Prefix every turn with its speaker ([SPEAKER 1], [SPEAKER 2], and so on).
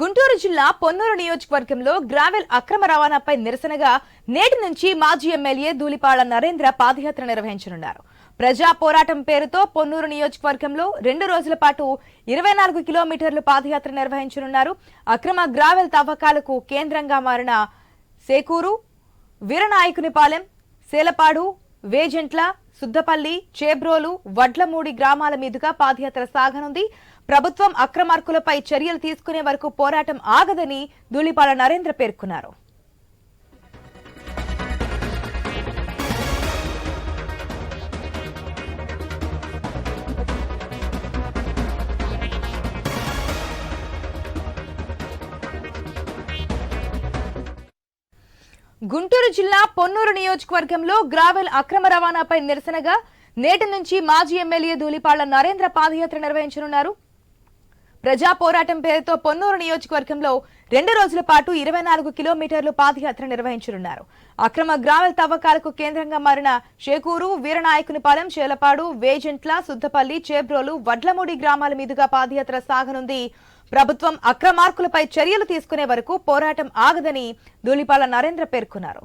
[SPEAKER 1] గుంటూరు జిల్లా పొన్నూరు నియోజకవర్గంలో గ్రావెల్ అక్రమ రవాణాపై నిరసనగా నేటి నుంచి మాజీ ఎమ్మెల్యే ధూళిపాళ నరేంద్ర పాదయాత్ర నిర్వహించనున్నారు. ప్రజా పోరాటం పేరుతో పొన్నూరు నియోజకవర్గంలో రెండు రోజుల పాటు ఇరవై నాలుగు కిలోమీటర్లు పాదయాత్ర నిర్వహించనున్నారు. అక్రమ గ్రావెల్ తవ్వకాలకు కేంద్రంగా మారిన సేకూరు వీరనాయకునిపాలెం సేలపాడు వేజెంట్ల సుద్దపల్లి చేబ్రోలు వడ్లమూడి గ్రామాల మీదుగా పాదయాత్ర సాగనుంది. ప్రభుత్వం అక్రమార్కులపై చర్యలు తీసుకునే వరకు పోరాటం ఆగదని ధూళిపాల నరేంద్ర పేర్కొన్నారు. గుంటూరు జిల్లా పొన్నూరు నియోజకవర్గంలో గ్రావెల్ అక్రమ రవాణాపై నిరసనగా నేటి నుంచి మాజీ ఎమ్మెల్యే ధూళిపాళ్ళ నరేంద్ర పాదయాత్ర నిర్వహించనున్నారు. ప్రజా పోరాటం పేరుతో పొన్నూరు నియోజకవర్గంలో రెండు రోజుల పాటు ఇరవై నాలుగు కిలోమీటర్లు పాదయాత్ర నిర్వహించనున్నారు. అక్రమ గ్రావెల్ తవ్వకాలకు కేంద్రంగా మారిన షేకూరు వీరనాయకునిపాలెం చేలపాడు వేజెంట్ల సుద్దపల్లి చేబ్రోలు వడ్లమూడి గ్రామాల మీదుగా పాదయాత్ర సాగనుంది. ప్రభుత్వం అక్రమార్కులపై చర్యలు తీసుకునే వరకు పోరాటం ఆగదని ధూళిపాల నరేంద్ర పేర్కొన్నారు.